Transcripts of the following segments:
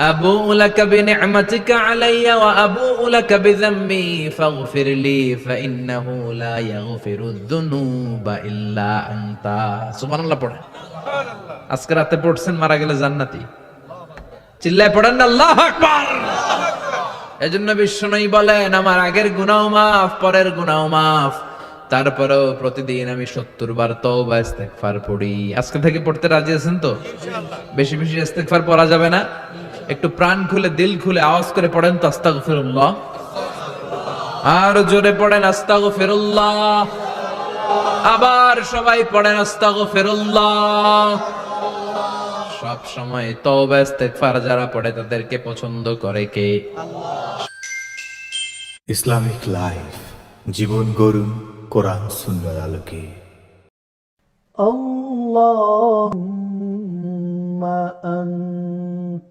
أبوء لك بنعمتك علي وأبوء لك بذنبي فاغفر لي فإنه لا يغفر الذنوب إلا أنت سبحان الله পড়েন আজকে রাতে পড়ছেন মারা গেলে জান্নাতি চিল্লায় পড়েন আল্লাহ আকবার এজন্য বিষ্ণুই বলেন আমার আগের গুনাও মাফ পরের গুনাও মাফ তারপরেও প্রতিদিন আমি সত্তর বার তওবা ইস্তেগফার পড়ি আজকে থেকে পড়তে রাজি আছেন তো বেশি বেশি ইস্তেগফার পড়া যাবে না একটু প্রাণ খুলে দিল খুলে আওয়াজ করে পড়েন তো আস্তাগ ফিরুল্লাহ আর জোরে পড়েন আস্তাগ ফিরুল্লাহ আবার সবাই পড়েন আস্তাগ ফিরুল্লাহ সব সময় যারা পড়ে তাদেরকে পছন্দ করে কে? ইসলামিক লাইফ জীবন গড়ুন কোরআন সুন্দর আলোকে। আল্লাহ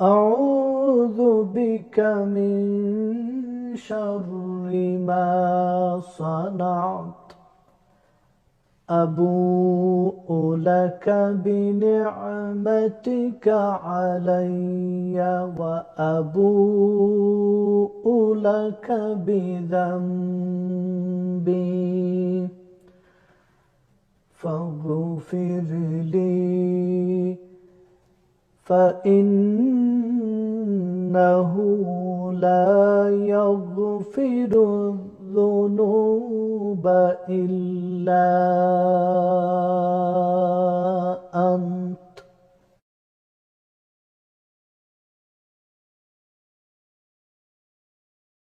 أعوذ بك من شر ما صنعت. أبوء لك بنعمتك علي وأبوء لك بذنبي. فاغفر لي إنه لا يغفر الذنوب إلا